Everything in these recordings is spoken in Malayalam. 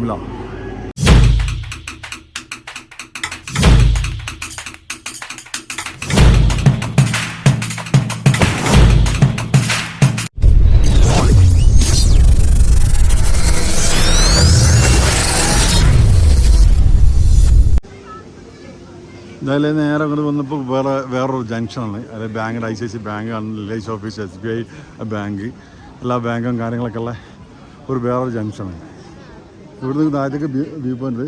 ഷിംല എന്തായാലും നേരെ അങ്ങോട്ട് വന്നപ്പോൾ വേറെ വേറൊരു ജംഗ്ഷനാണ് അതായത് bank I C I C bank റിലൈസ് office S B I bank എല്ലാ ബാങ്കും കാര്യങ്ങളൊക്കെ ഉള്ള ഒരു വേറൊരു ജംഗ്ഷനാണ് ഇവിടുന്ന് താഴത്തേക്ക് വ്യൂ പോയിന്റ്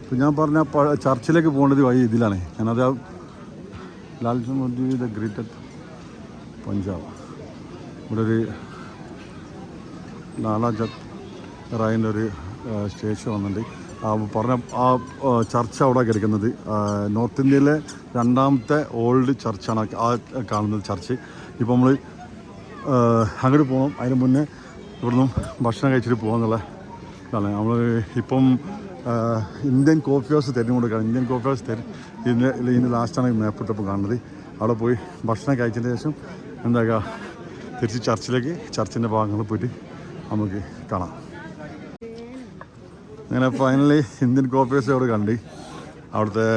ഇപ്പം ഞാൻ പറഞ്ഞ ചർച്ചിലേക്ക് പോകേണ്ടത് വഴി ഇതിലാണ്. ഞാനത് ആ ലാൽസൺ ദ ഗ്രേറ്റ് പഞ്ചാബ്. ഇവിടെ ഒരു ലാലാജത് റായിന്റെ ഒരു സ്റ്റേഷൻ വന്നിട്ടുണ്ട് പറഞ്ഞ ആ ചർച്ച അവിടെ കിടക്കുന്നത് നോർത്ത് ഇന്ത്യയിലെ രണ്ടാമത്തെ ഓൾഡ് ചർച്ചാണ് ആ കാണുന്നത് ചർച്ച്. ഇപ്പോൾ നമ്മൾ അങ്ങോട്ട് പോകണം അതിന് മുന്നേ ഇവിടുന്ന് ഭക്ഷണം കഴിച്ചിട്ട് പോകാന്നുള്ള ഇതാണ്. നമ്മൾ ഇപ്പം ഇന്ത്യൻ കോഫി ഹൗസ് തിരഞ്ഞുകൊടുക്കുകയാണ് ഇന്ത്യൻ കോഫി ഹൗസ് തെര ഇതിന്റെ ഇതിന്റെ ലാസ്റ്റാണ് മേപ്പിട്ടപ്പോൾ കാണുന്നത്. അവിടെ പോയി ഭക്ഷണം കഴിച്ചതിന് ശേഷം എന്താക്കുക തിരിച്ച് ചർച്ചിലേക്ക് ചർച്ചിന്റെ ഭാഗങ്ങളിൽ പോയിട്ട് നമുക്ക് കാണാം. അങ്ങനെ ഫൈനലി ഇന്ത്യൻ കോഫി ഹൗസ് അവിടെ കണ്ട്. അവിടുത്തെ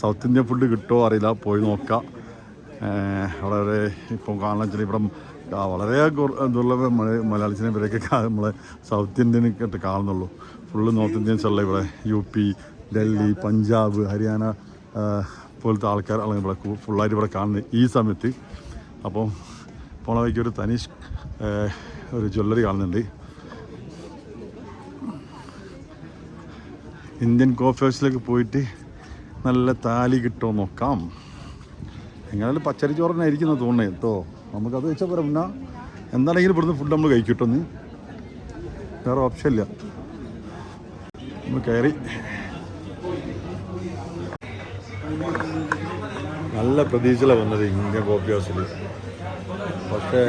സൗത്ത് ഇന്ത്യൻ ഫുഡ് കിട്ടുമോ അറിയില്ല. പോയി നോക്കാം. അവിടെ ഇപ്പം കാണാൻ വെച്ചാൽ ഇവിടെ വളരെ ദുർലഭ മലയാളത്തിനെ സിനിമയിലേക്ക് നമ്മളെ സൗത്ത് ഇന്ത്യൻ കേട്ട് കാണുന്നുള്ളൂ. ഫുള്ള് നോർത്ത് ഇന്ത്യൻസ് ഉള്ള ഇവിടെ. U P Delhi Punjab. Haryana പോലത്തെ ആൾക്കാർ അല്ലെങ്കിൽ ഇവിടെ ഫുള്ളായിട്ട് ഇവിടെ കാണുന്നത് ഈ സമയത്ത്. അപ്പം പോണ വഴിക്ക് ഒരു തനിഷ് ഒരു ജ്വല്ലറി കാണുന്നുണ്ട്. ഇന്ത്യൻ കോഫി ഹൗസിലേക്ക് പോയിട്ട് നല്ല താലി കിട്ടുമോ നോക്കാം. എങ്ങനെയാലും പച്ചരി ചോറിനായിരിക്കുന്നത് തോന്നണേ കേട്ടോ. നമുക്കത് വെച്ചാൽ പോരാ പിന്നെ എന്താണെങ്കിലും ഇവിടുന്ന് ഫുഡ് നമ്മൾ കഴിക്കിട്ടൊന്ന് വേറെ ഓപ്ഷൻ ഇല്ല. നമ്മൾ കയറി നല്ല പ്രതീക്ഷയിലാണ് വന്നത് ഇന്ത്യൻ കോഫി ഹൗസിൽ പക്ഷേ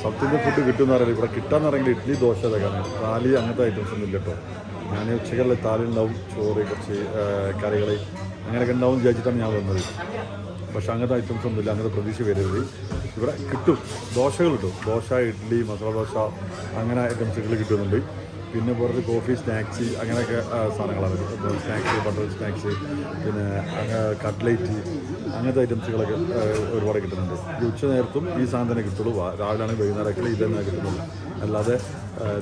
സൗത്ത് ഇന്ത്യൻ ഫുഡ് കിട്ടുമെന്ന് അറിയില്ല. ഇവിടെ കിട്ടാന്ന് പറയുമ്പോൾ ഇഡ്ഡലി ദോശ ഇതൊക്കെയാണ് താലി അങ്ങനത്തെ ഐറ്റംസ് ഒന്നും ഇല്ല കേട്ടോ. ഞാൻ ഉച്ചകളിൽ താലി ഉണ്ടാവും ചോറ് കുറച്ച് കറികൾ അങ്ങനെയൊക്കെ ഉണ്ടാവും വിചാരിച്ചിട്ടാണ് ഞാൻ വന്നത്. പക്ഷേ അങ്ങനത്തെ ഐറ്റംസ് ഒന്നുമില്ല. അങ്ങനത്തെ പ്രതീക്ഷ വരരുത് ഇവിടെ കിട്ടും. ദോശകൾ കിട്ടും. ദോശ ഇഡ്ഡലി മസാല ദോശ അങ്ങനെ ഐറ്റംസുകൾ കിട്ടുന്നുണ്ട്. പിന്നെ പുറത്ത് കോഫി സ്നാക്സ് അങ്ങനെയൊക്കെ സാധനങ്ങളാണ് സ്നാക്സ് ബട്ടർ സ്നാക്സ് പിന്നെ കട്ട്ലേറ്റ് അങ്ങനത്തെ ഐറ്റംസുകളൊക്കെ ഒരുപാട് കിട്ടുന്നുണ്ട്. ഈ ഉച്ച നേരത്തും ഈ സാധനം തന്നെ കിട്ടുള്ളൂ. രാവിലെ ആണെങ്കിൽ വൈകുന്നേരമൊക്കെ ഇത് തന്നെ കിട്ടുന്നുള്ളൂ. അല്ലാതെ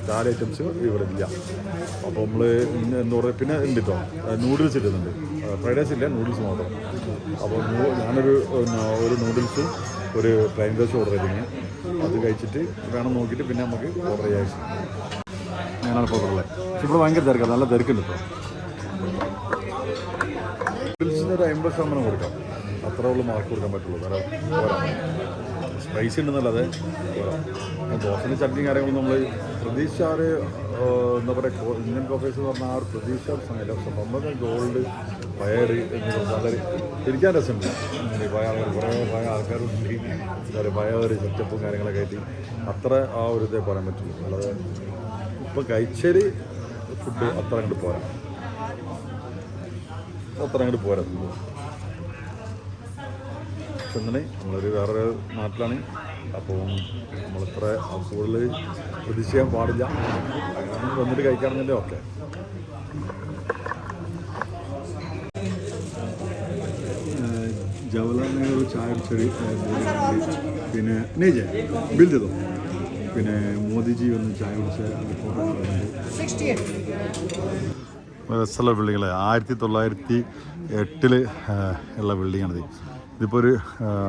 താര ഐറ്റംസ് ഇവിടെ ഇല്ല. അപ്പോൾ നമ്മൾ എന്താ പറയുക? പിന്നെ ഉണ്ട് കേട്ടോ നൂഡിൽസ് കിട്ടുന്നുണ്ട് ഫ്രൈഡ് റൈസ് ഇല്ല നൂഡിൽസ് മാത്രം. അപ്പോൾ ഞാനൊരു ഒരു നൂഡിൽസും ഒരു പ്ലെയിൻ റൈസ് ഓർഡർ ചെയ്തിരുന്നു. അത് കഴിച്ചിട്ട് വേണം നോക്കിയിട്ട് പിന്നെ നമുക്ക് ഓർഡർ ചെയ്യാം. ഞാനാണ് ഇപ്പോൾ ഉള്ളത്. പക്ഷെ ഇവിടെ ഭയങ്കര തിരക്കാണ് നല്ല തിരക്കുണ്ട് ഇപ്പോൾ നൂഡിൽസിന് ഒരു അമ്പത് ശതമാനം കൊടുക്കാം. അത്ര ഉള്ളു മാർക്ക് കൊടുക്കാൻ പറ്റുള്ളൂ. കാരണം സ്പൈസി ഉണ്ടെന്നല്ലാതെ ദോശന്റെ ചട്നി കാര്യങ്ങളൊന്നും നമ്മൾ പ്രതീക്ഷാറ് എന്താ പറയുക ഇന്ത്യൻ കോഫീസ് എന്ന് പറഞ്ഞാൽ ആ ഒരു പ്രതീക്ഷ പക്ഷെ നമ്മുടെ ഗോൾഡ് പയർ എന്നിവ വളരെ തിരിക്കാൻ രസമുണ്ട്. പഴയ ആൾക്കാർ കുറേ പഴയ ആൾക്കാരുണ്ട്. എന്താ പറയുക പഴയ ഒരു സെറ്റപ്പും കാര്യങ്ങളൊക്കെ ആയിട്ട് അത്ര ആ ഒരു ഇതേ പറയാൻ പറ്റുള്ളൂ. അല്ലാതെ ഇപ്പം കഴിച്ചരി ഫുഡ് അത്ര അങ്ങോട്ട് പോരാ. അത്ര അങ്ങോട്ട് പോരാ. ഇങ്ങനെ നമ്മളൊരു വേറൊരു നാട്ടിലാണ്. അപ്പോൾ നമ്മളിത്ര കൂടുതൽ പ്രതീക്ഷിക്കാൻ പാടില്ല. വന്നിട്ട് കഴിക്കാണെന്നല്ലേ ഓക്കെ. ജവഹർലാൽ നെഹ്റു ചായ ചെടി പിന്നെ നെയ്ജ് ബിൽ ചെയ്തോ? പിന്നെ മോദിജി വന്ന് ചായ കുടിച്ച രസമുള്ള ബിൽഡിങ്ങൾ ആയിരത്തി തൊള്ളായിരത്തി എട്ടിൽ ഉള്ള ബിൽഡിങ്ങാണിത് ഇതിപ്പോൾ ഒരു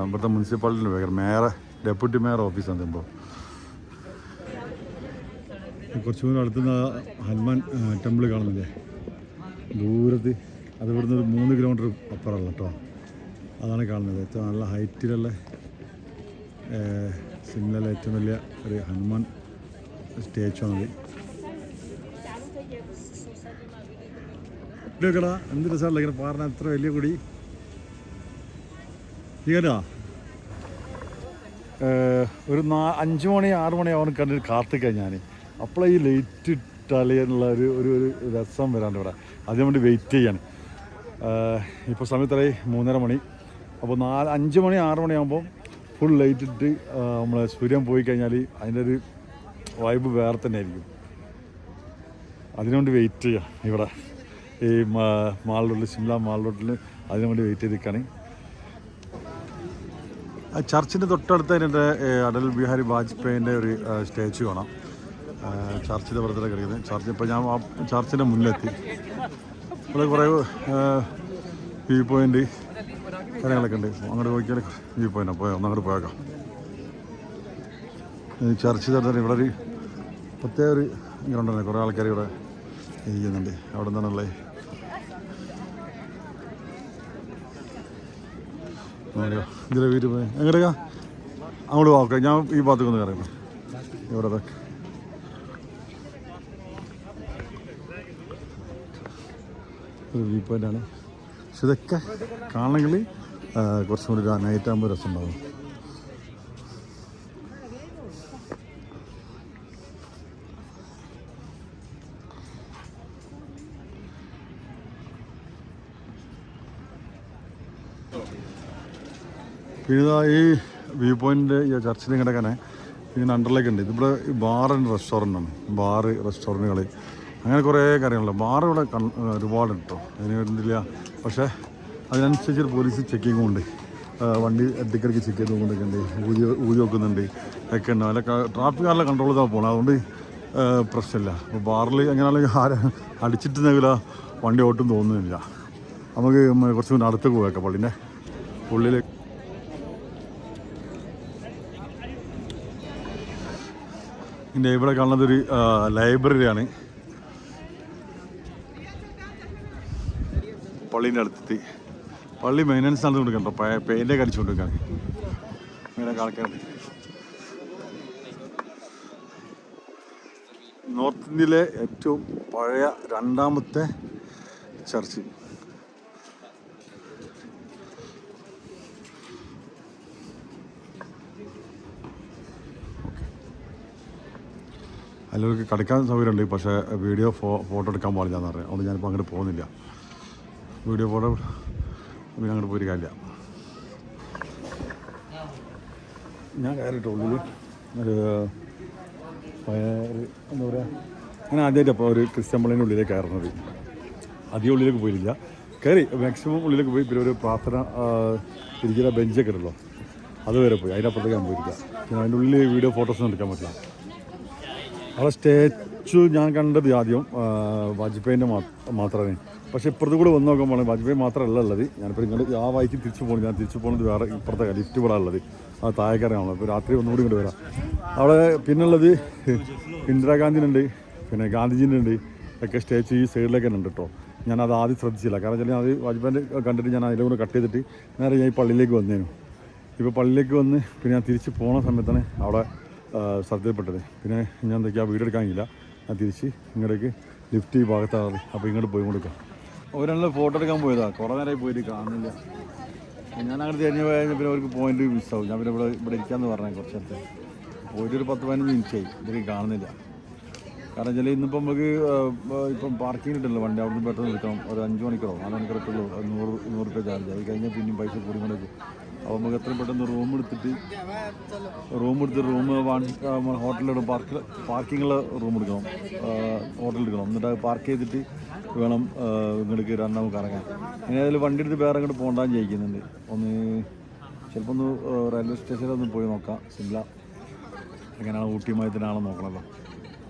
ഇവിടുത്തെ മുനിസിപ്പാലിറ്റിന്റെ മേയർ ഡെപ്യൂട്ടി മേയർ ഓഫീസാണ് സംഭവം കുറച്ചും കൂടെ അടുത്തുനിന്ന് ഹനുമാൻ ടെമ്പിൾ കാണുന്നില്ലേ? ദൂരത്ത്. അത് ഇവിടുന്ന് ഒരു മൂന്ന് കിലോമീറ്റർ അപ്പുറമല്ല കേട്ടോ അതാണ് കാണുന്നത്. ഏറ്റവും നല്ല ഹൈറ്റിലുള്ള സിംലയിലെ ഏറ്റവും വലിയ ഒരു ഹനുമാൻ സ്റ്റേച്ചു ആണത്. ഇതൊക്കെടാ എന്ത് രസമല്ല ഇങ്ങനെ പാറിന എത്ര വലിയ കൂടി കേട്ടാ ഒരു നാ അഞ്ച് മണി ആറ് മണി ആവാൻ കണ്ടിട്ട് കാത്തിക്കാൻ ഞാൻ അപ്പോഴേ ഈ ലൈറ്റ് ഇട്ടാലുള്ള ഒരു ഒരു ഒരു രസം വരാണ്ട് ഇവിടെ. അതിന് വേണ്ടി വെയിറ്റ് ചെയ്യാണ്. ഇപ്പോൾ സമയത്തായി മൂന്നര മണി. അപ്പോൾ നാല് അഞ്ച് മണി ആറ് മണിയാകുമ്പോൾ ഫുൾ ലൈറ്റ് ഇട്ട് നമ്മൾ സൂര്യൻ പോയി കഴിഞ്ഞാൽ അതിന്റെ ഒരു വൈബ് വേറെ തന്നെ ആയിരിക്കും അതിനുവേണ്ടി വെയിറ്റ് ചെയ്യാം ഇവിടെ. ഈ മാൾ റോഡിൽ സിംല മാൾ റോഡിൽ അതിനു വേണ്ടി വെയിറ്റ് ചെയ്ത് നിൽക്കുകയാണ് ആ ചർച്ചിന്റെ തൊട്ടടുത്ത് അതിന്റെ അടൽ ബിഹാരി വാജ്പേയിന്റെ ഒരു സ്റ്റാച്ചു കാണാം. ചർച്ചിന്റെ പുറത്തിലെ കിടക്കുന്നത് ചർച്ച് ഇപ്പോൾ ഞാൻ ആ ചർച്ചിന്റെ മുന്നിലെത്തി. ഇവിടെ കുറേ വ്യൂ പോയിന്റ് കാര്യങ്ങളൊക്കെ ഉണ്ട്. അങ്ങോട്ട് പോയിക്കാൽ വ്യൂ പോയിന്റ് പോയോ? ഒന്നങ്ങോട്ട് പോയേക്കാം. ചർച്ച് തരുന്ന ഇവിടെ ഒരു പ്രത്യേക ഒരു ഗ്രൗണ്ട് തന്നെ കുറേ ആൾക്കാർ ഇവിടെ ഇരിക്കുന്നുണ്ട്. അവിടെ നിന്നാണുള്ളത് നോക്കിയോ? ഇതിലെ വീട്ടിൽ പോയി എങ്ങനെയാ അങ്ങോട്ട് പോകാം ഞാൻ ഈ ഭാഗത്തേക്ക് ഒന്ന് കയറുന്നു ഇവിടെ ഒരു വ്യൂ പോയിന്റാണ് പക്ഷെ ഇതൊക്കെ കാണണമെങ്കിൽ കുറച്ചും കൂടി നൈറ്റ് ആകുമ്പോൾ രസമുണ്ടാവും പിന്നെ ഈ വ്യൂ പോയിന്റ് ഈ ചർച്ചിലും കിടക്കാനെ ഇതിന് അണ്ടറിലേക്ക് ഉണ്ട്. ഇതിവിടെ ബാർ ആൻഡ് റെസ്റ്റോറന്റ് ആണ്. ബാറ് റെസ്റ്റോറന്റുകൾ അങ്ങനെ കുറേ കാര്യങ്ങളുണ്ട്. ബാർ ഇവിടെ ഒരുപാടുണ്ട് കേട്ടോ അതിന് വേണ്ടിയില്ല പക്ഷേ അതിനനുസരിച്ച് പോലീസ് ചെക്കിങ്ങും ഉണ്ട് വണ്ടി ഇടയ്ക്കിടയ്ക്ക് ചെക്ക് ചെയ്ത് ഉണ്ട്. ഊതി ഊതി വെക്കുന്നുണ്ട്. ഒക്കെ ഉണ്ട്. അതിലൊക്കെ ട്രാഫിക്കാരുടെ കൺട്രോൾ ചെയ്താൽ പോകണം അതുകൊണ്ട് പ്രശ്നമില്ല. അപ്പോൾ ബാറിൽ എങ്ങനെയാണെങ്കിൽ അടിച്ചിട്ട് നിൽക്കില്ല വണ്ടി ഓട്ടും തോന്നുന്നില്ല. നമുക്ക് കുറച്ച് മുന്നേ അടുത്ത് പോയേക്കാം പള്ളിന്റെ ഉള്ളിൽ ഇതിന്റെ ഇവിടെ കാണുന്നത് ഒരു ലൈബ്രറിയാണ്. പള്ളീന്റെ അടുത്തെത്തി പള്ളി മെയിന്റനൻസ് നടന്നു കൊടുക്കണ്ടോ പെയിന്റൊക്കെ അടിച്ചു കൊടുക്കാൻ ഇങ്ങനെ ആൾക്കാരുണ്ട് നോർത്ത് ഇന്ത്യയിലെ ഏറ്റവും പഴയ രണ്ടാമത്തെ ചർച്ച് അതിലൊക്കെ കിടക്കാൻ സൗകര്യമുണ്ട് പക്ഷേ വീഡിയോ ഫോ ഫോട്ടോ എടുക്കാൻ പാടില്ല എന്ന് അതുകൊണ്ട് ഞാനിപ്പോൾ അങ്ങോട്ട് പോകുന്നില്ല. വീഡിയോ ഫോട്ടോ പിന്നെ അങ്ങോട്ട് പോയി കാര്യമില്ല ഞാൻ കയറിയിട്ട് ഉള്ളിൽ ഒരു എന്താ പറയുക ഞാൻ ആദ്യമായിട്ട് അപ്പോൾ ഒരു ക്രിസ്ത്യൻ പള്ളിന്റെ ഉള്ളിലേക്ക് കയറുന്നത്. അധികം ഉള്ളിലേക്ക് പോയില്ല കയറി മാക്സിമം ഉള്ളിലേക്ക് പോയി പിന്നെ ഒരു പ്രാർത്ഥന ഇരിക്കുന്ന ബെഞ്ചൊക്കെ ഉണ്ടല്ലോ. അതുവരെ പോയി. അതിന്റെ അപ്പുറത്തേക്ക് ഞാൻ പോയിരിക്കുക പിന്നെ അതിന്റെ ഉള്ളിൽ വീഡിയോ ഫോട്ടോസൊന്നും എടുക്കാൻ പറ്റില്ല. അവിടെ സ്റ്റാച്ചു ഞാൻ കണ്ടത് ആദ്യം വാജ്പേയിന്റെ മാത്രമേ. പക്ഷേ ഇപ്പുറത്ത് കൂടെ വന്ന് നോക്കുമ്പോൾ വാജ്പേയി മാത്രമല്ല ഉള്ളത്. ഞാനിപ്പോൾ ഇങ്ങോട്ട് ആ വഴിക്ക് തിരിച്ചു പോകണം ഞാൻ തിരിച്ചു പോകുന്നത് വേറെ ഇപ്പുറത്തെ ലിഫ്റ്റ് ഇവിടെ ഉള്ളത്. ആ താഴേക്കറിയാണല്ലോ ഇപ്പോൾ രാത്രി ഒന്നുകൂടി ഇങ്ങോട്ട് വരാം. അവിടെ പിന്നുള്ളത് ഇന്ദിരാഗാന്ധിനുണ്ട് പിന്നെ ഗാന്ധിജീന്റെ ഉണ്ട് ഒക്കെ സ്റ്റാച്ചു ഈ സൈഡിലൊക്കെ ഉണ്ട് കേട്ടോ. ഞാനത് ആദ്യം ശ്രദ്ധിച്ചില്ല. കാരണം വെച്ചാൽ അത് വാജ്പേയിന്റെ കണ്ടിട്ട് ഞാൻ അതിലെ കൂടെ കട്ട് ചെയ്തിട്ട് നേരെ ഞാൻ ഈ പള്ളിയിലേക്ക് വന്നേനു. ഇപ്പോൾ പള്ളിയിലേക്ക് വന്ന് പിന്നെ ഞാൻ തിരിച്ച് പോണ സമയത്താണ് അവിടെ ശ്രദ്ധയിൽപ്പെട്ടത്. പിന്നെ ഞാൻ എന്തൊക്കെയാ വീഡിയോ എടുക്കാനില്ല ഞാൻ തിരിച്ച് ഇങ്ങോട്ടേക്ക് ലിഫ്റ്റ് ഈ ഭാഗത്താണ് അപ്പോൾ ഇങ്ങോട്ട് പോയി കൊടുക്കാം ഒരാളെ ഫോട്ടോ എടുക്കാൻ പോയതാണ് കുറേ നേരമായി പോയിട്ട് കാണുന്നില്ല. ഞാൻ അങ്ങനെ തിരിഞ്ഞ് പോയാൽ പിന്നെ അവർക്ക് പോയിന്റ് മിസ്സാവും ഞാൻ പിന്നെ ഇവിടെ ഇവിടെ ഇരിക്കാമെന്ന് പറഞ്ഞത് കുറച്ച് നേരത്തെ പോയിട്ട് ഒരു പത്ത് പതിനഞ്ച് മിനിറ്റായി ഇതിലേക്ക് കാണുന്നില്ല. കാരണം വെച്ചാൽ ഇന്നിപ്പോൾ നമുക്ക് ഇപ്പം പാർക്കിംഗ് കിട്ടില്ല വണ്ടി. അവിടെ നിന്ന് പെട്ടെന്ന് നിൽക്കണം ഒരു അഞ്ച് മണിക്കൂറോ നാല് മണിക്കൂറൊക്കെ ഉള്ളൂ. നൂറ് നൂറ് രൂപ ചാർജ് അത് കഴിഞ്ഞാൽ പിന്നെയും പൈസ കൂടി കൊണ്ടേക്ക് അപ്പോൾ നമുക്ക് എത്രയും പെട്ടെന്ന് റൂം എടുത്തിട്ട് റൂം എടുത്ത് റൂം ഹോട്ടലിലിടും പാർക്ക് പാർക്കിങ്ങുള്ള റൂം എടുക്കണം. ഹോട്ടൽ എടുക്കണം. എന്നിട്ട് പാർക്ക് ചെയ്തിട്ട് വേണം ഇങ്ങോട്ട് കയറാൻ നമുക്ക് ഇറങ്ങാൻ. ഇനി അതിൽ വണ്ടി എടുത്ത് വേറെ ഇങ്ങോട്ട് പോകണ്ടാന്ന് ചോദിക്കുന്നുണ്ട് ഒന്ന് ചിലപ്പോൾ ഒന്ന് റെയിൽവേ സ്റ്റേഷനിൽ ഒന്ന് പോയി നോക്കാം. സിംല. എങ്ങനെയാണ് ഊട്ടി തന്നെയാണോ നോക്കണമല്ലോ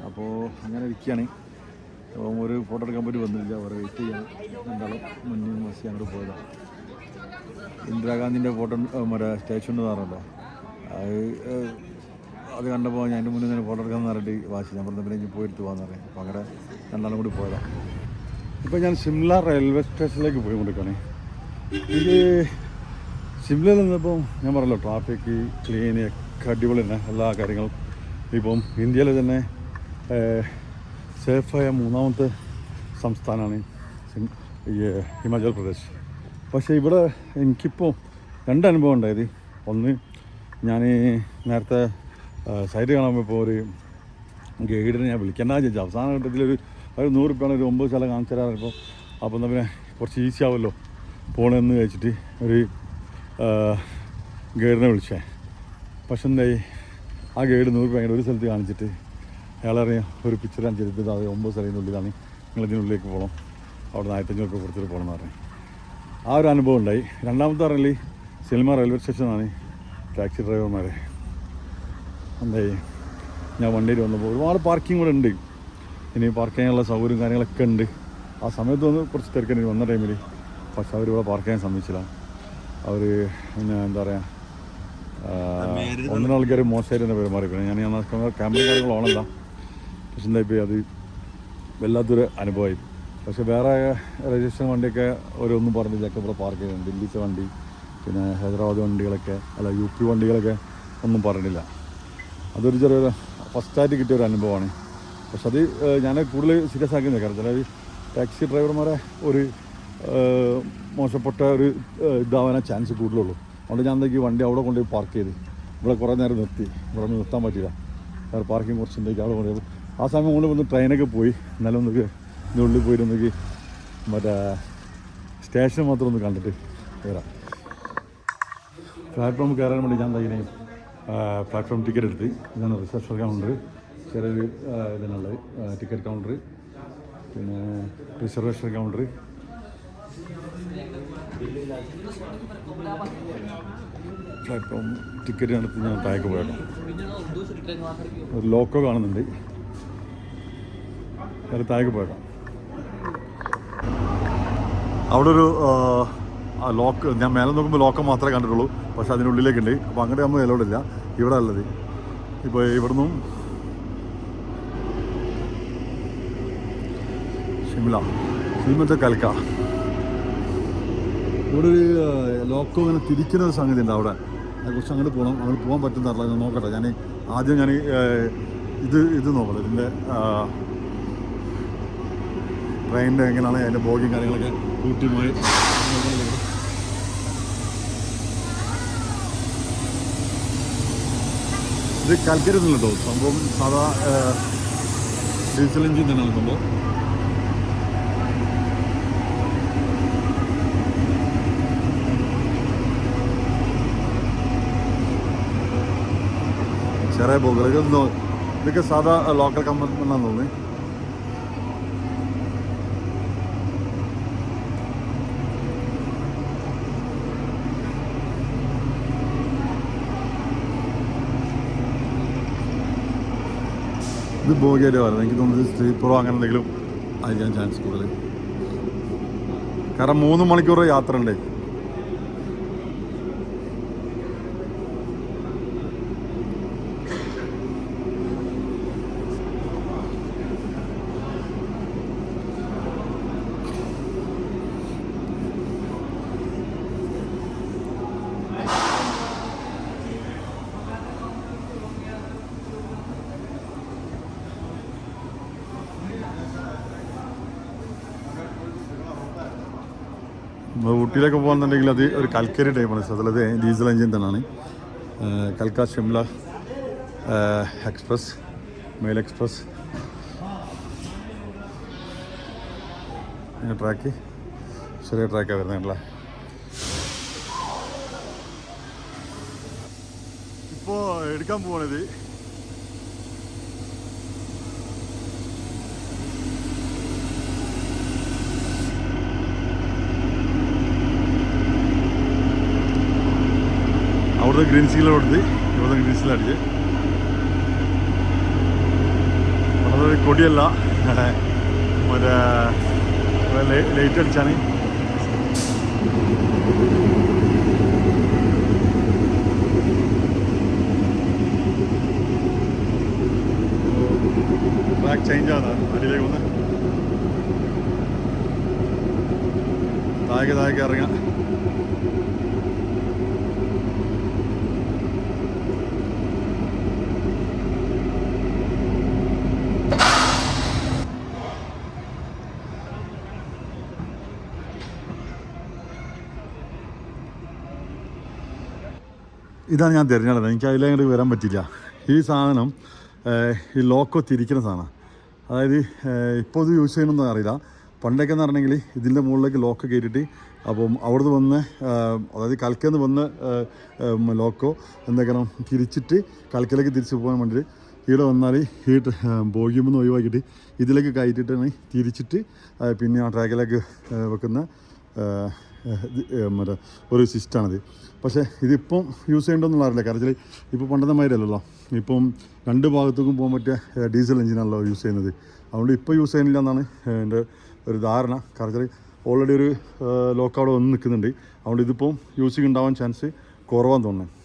അപ്പോൾ അങ്ങനെ ഇരിക്കുകയാണ് ഒരു ഫോട്ടോ എടുക്കാൻ പറ്റി വന്നില്ല അവരെ വെയിറ്റ് ചെയ്യാൻ എന്തായാലും മുന്നിൽ മസി അങ്ങോട്ട് പോയതാണ് ഇന്ദിരാഗാന്ധിന്റെ ഫോട്ടോ മറ്റേ സ്റ്റാച്ചു ഉണ്ട് പറഞ്ഞല്ലോ. അത് അത് കണ്ടപ്പോൾ ഞാൻ എന്റെ മുന്നിൽ നിന്ന് ഫോട്ടോ എടുക്കാമെന്ന് പറഞ്ഞിട്ട് വാശി. ഞാൻ പറഞ്ഞ പിന്നെ ഇനി പോയിട്ട് പോകാമെന്ന് പറയാം. അപ്പോൾ അങ്ങനെ രണ്ടാളും കൂടി പോയതാണ് ഇപ്പോൾ ഞാൻ സിംല റെയിൽവേ സ്റ്റേഷനിലേക്ക് പോയി കൊണ്ടിരിക്കുകയാണ്. ഇത് സിംലയിൽ നിന്നിപ്പം ഞാൻ പറഞ്ഞല്ലോ ട്രാഫിക് ക്ലീൻ ഒക്കെ അടിപൊളി തന്നെ എല്ലാ കാര്യങ്ങളും. ഇപ്പം ഇന്ത്യയിലെ തന്നെ സേഫായ മൂന്നാമത്തെ സംസ്ഥാനമാണ് ഹിമാചൽ പ്രദേശ്. പക്ഷേ ഇവിടെ എനിക്കിപ്പോൾ രണ്ട് അനുഭവം ഉണ്ടായത്. ഒന്ന് ഞാൻ നേരത്തെ സൈറ്റ് കാണാൻ പോയപ്പോൾ ഒരു ഗൈഡിനെ ഞാൻ വിളിക്കേണ്ട ചോദിച്ചു അവസാന ഘട്ടത്തിലൊരു ഒരു നൂറ് രൂപയാണ് ഒരു ഒമ്പത് സ്ഥലം കാണിച്ചു തരാറ് ഇപ്പോൾ അപ്പോൾ എന്നാൽ പിന്നെ കുറച്ച് ഈസി ആവുമല്ലോ പോകണമെന്ന് കഴിച്ചിട്ട് ഒരു ഗൈഡിനെ വിളിച്ചേ. പക്ഷെ എന്തായി ആ ഗൈഡ് നൂറ് രൂപ ഒരു സ്ഥലത്ത് കാണിച്ചിട്ട് അയാളറിയാം ഒരു പിക്ചർ അഞ്ചെടുത്തത് അത് ഒമ്പത് സ്ഥലത്തിനുള്ളിലാണ് ഇതിനുള്ളിലേക്ക് പോകണം അവിടെ നിന്ന് ആയിരത്തഞ്ഞൂറ് രൂപ കൊടുത്തിട്ട് പോകണം എന്ന് പറഞ്ഞു. ആ ഒരു അനുഭവം ഉണ്ടായി. രണ്ടാമത്തെ പറഞ്ഞാൽ സിനിമ റെയിൽവേ സ്റ്റേഷനാണ് ടാക്സി ഡ്രൈവർമാരെ എന്തായി? ഞാൻ വണ്ടിയിൽ വന്നപ്പോൾ ഒരുപാട് പാർക്കിംഗ് കൂടെ ഉണ്ട്. ഇനി പാർക്ക് ചെയ്യാനുള്ള സൗകര്യം കാര്യങ്ങളൊക്കെ ഉണ്ട്. ആ സമയത്ത് വന്ന് കുറച്ച് തിരക്കണ്ടി വന്ന ടൈമിൽ പക്ഷെ അവർ ഇവിടെ പാർക്ക് ചെയ്യാൻ സമ്മതിച്ചില്ല. അവർ പിന്നെ എന്താ പറയുക ഒന്നിനും ആൾക്കാർ മോശമായിട്ട് തന്നെ പെരുമാറി. ഞാൻ ഞാൻ ക്യാമറ കാര്യങ്ങൾ ഓണല്ല പക്ഷെ എന്തായിപ്പോയി അത് വല്ലാത്തൊരു അനുഭവമായി. പക്ഷെ വേറെ രജിസ്ട്രേഷൻ വണ്ടിയൊക്കെ ഓരോന്നും പറഞ്ഞില്ല ഒക്കെ പാർക്ക് ചെയ്യുന്നുണ്ട് ദില്ലിത്തെ വണ്ടി പിന്നെ ഹൈദരാബാദ് വണ്ടികളൊക്കെ അല്ല യു പി വണ്ടികളൊക്കെ ഒന്നും പറഞ്ഞില്ല അതൊരു ചെറിയൊരു ഫസ്റ്റായിട്ട് കിട്ടിയ ഒരു അനുഭവമാണ്. പക്ഷെ അത് ഞാൻ കൂടുതൽ സീരിയസ് ആക്കി നിൽക്കാം ചില ടാക്സി ഡ്രൈവർമാരെ ഒരു മോശപ്പെട്ട ഒരു ഇതാവാനാ ചാൻസ് കൂടുതലുള്ളൂ. അതുകൊണ്ട് ഞാൻ എന്താക്കി വണ്ടി അവിടെ കൊണ്ടുപോയി പാർക്ക് ചെയ്ത്. ഇവിടെ കുറേ നേരം നിർത്തി. ഇവിടെ നിർത്താൻ പറ്റില്ല വേറെ പാർക്കിംഗ് കുറച്ചുണ്ടെങ്കിൽ അവിടെ കൊണ്ടുപോയി. ആ സമയം കൊണ്ട് വന്ന് ട്രെയിനൊക്കെ പോയി. എന്നാലും ഒന്നൊക്കെ ഇതിന്റെ ഉള്ളിൽ പോയിരുന്നെങ്കിൽ മറ്റേ സ്റ്റേഷൻ മാത്രം ഒന്ന് കണ്ടിട്ട് വരാം. പ്ലാറ്റ്ഫോം കയറാൻ വേണ്ടി ഞാൻ തന്നെ പ്ലാറ്റ്ഫോം ടിക്കറ്റ് എടുത്ത് ഇതാണ് റിസപ്ഷൻ കൗണ്ടർ ചെറിയൊരു ആ, ഇതിനുള്ളത് ടിക്കറ്റ് കൗണ്ടർ പിന്നെ റിസർവേഷൻ കൗണ്ടർ പ്ലാറ്റ്ഫോം ടിക്കറ്റ് നടത്തി ഞാൻ താഴേക്ക് പോയേക്കാം. ഒരു ലോക്കോ കാണുന്നുണ്ട്. അത് താഴേക്ക് പോയേക്കാം. അവിടെ ഒരു ലോക്ക് ഞാൻ മേലെ നോക്കുമ്പോൾ ലോക്കം മാത്രമേ കണ്ടിട്ടുള്ളൂ. പക്ഷെ അതിനുള്ളിലേക്കുണ്ട് അപ്പോൾ അങ്ങോട്ട് നമ്മൾ മേലോടില്ല ഇവിടെ അല്ലത് ഇപ്പോൾ ഇവിടുന്നും ഷിംല ഷിംലത്തെ കൽക്ക. ഇവിടെ ഒരു ലോക്കോ ഇങ്ങനെ തിരിക്കുന്ന ഒരു സംഗതി ഉണ്ട് അവിടെ. അതിനെക്കുറിച്ച് അങ്ങോട്ട് പോകണം അങ്ങോട്ട് പോകാൻ പറ്റുന്നതല്ല നോക്കട്ടെ. ഞാൻ ആദ്യം ഞാൻ ഇത് ഇത് നോക്കട്ടെ. ഇതിന്റെ ട്രെയിനിന്റെ എങ്ങനെയാണ് അതിന്റെ ബോഗിയും കാര്യങ്ങളൊക്കെ കൂട്ടി പോയി ഇത് കൽക്കരുന്നില്ല കേട്ടോ. സംഭവം സാധാ ഡീസൽ എഞ്ചിൻ തന്നെയാണ് സംഭവം. ചെറിയ ബോഗുകൾ ഇതൊക്കെ സാധാ ലോക്കൽ കമ്പനി എന്നാണ് ഇത് ബോഗിയായിട്ട് പറയുന്നത്. എനിക്ക് തോന്നുന്നത് സ്ലീപ്പറോ അങ്ങനെ എന്തെങ്കിലും ആയിരിക്കാൻ ചാൻസ് കൂടുതൽ കാരണം മൂന്ന് മണിക്കൂർ യാത്ര ഉണ്ട് നമ്മൾ ഊട്ടിയിലൊക്കെ പോകുന്നുണ്ടെങ്കിൽ അത് ഒരു കൽക്കരി ടൈപ്പാണ് അതിലത് ഡീസൽ എഞ്ചിൻ തന്നെയാണ്. കൽക്ക Shimla express mail express track ചെറിയ ട്രാക്കാണ് വരുന്നതല്ലേ ഇപ്പോൾ എടുക്കാൻ പോകണത് അവിടുത്തെ ഗ്രീൻ സീൽ കൊടുത്ത് ഇവിടുത്തെ ഗ്രീൻ സീൽ അടിച്ച്. വളരെ കൊടിയല്ല. മറ്റേ ലൈറ്റ് അടിച്ചാണ്. ചേഞ്ച് ആണ് അടിയിലേക്ക് വന്ന്. താഴേക്ക് താഴേക്ക് ഇറങ്ങാം. ഇതാണ് ഞാൻ തിരഞ്ഞെടുത്തത്. എനിക്ക് അതിലങ്ങോട്ട് വരാൻ പറ്റില്ല. ഈ സാധനം ഈ ലോക്കോ തിരിക്കുന്ന സാധനം. അതായത് ഇപ്പോൾ ഇത് യൂസ് ചെയ്യണമെന്ന് അറിയില്ല. പണ്ടൊക്കെ എന്ന് പറഞ്ഞെങ്കിൽ ഇതിന്റെ മുകളിലേക്ക് ലോക്ക് കയറ്റിയിട്ട് അപ്പം അവിടുന്ന് വന്ന് അതായത് കൽക്കന്ന് വന്ന് ലോക്കോ എന്തൊക്കെയാണ് തിരിച്ചിട്ട് കൽക്കലേക്ക് തിരിച്ച് പോകാൻ വേണ്ടിയിട്ട് ഇവിടെ വന്നാൽ ഈ ബോഗിയുമെന്ന് ഒഴിവാക്കിയിട്ട് ഇതിലേക്ക് കയറ്റിയിട്ടാണ് തിരിച്ചിട്ട് പിന്നെ ആ ട്രാക്കിലേക്ക് വെക്കുന്ന മറ്റേ ഒരു സിസ്റ്റാണിത് പക്ഷേ ഇതിപ്പം യൂസ് ചെയ്യേണ്ടതെന്നുള്ള അറിയില്ല കാരണം ഇപ്പോൾ പണ്ടത്തെ മാതിരിയല്ലല്ലോ ഇപ്പം രണ്ട് ഭാഗത്തേക്കും പോകാൻ പറ്റിയ ഡീസൽ എഞ്ചിനാണല്ലോ യൂസ് ചെയ്യുന്നത്. അതുകൊണ്ട് ഇപ്പോൾ യൂസ് ചെയ്യുന്നില്ല എന്നാണ് എന്റെ ഒരു ധാരണ. കാരണം ഓൾറെഡി ഒരു ലോക്കൗട്ട് വന്ന് നിൽക്കുന്നുണ്ട്. അതുകൊണ്ട് ഇതിപ്പം യൂസിങ് ഉണ്ടാവാൻ ചാൻസ് കുറവാന്ന് തോന്നുന്നു.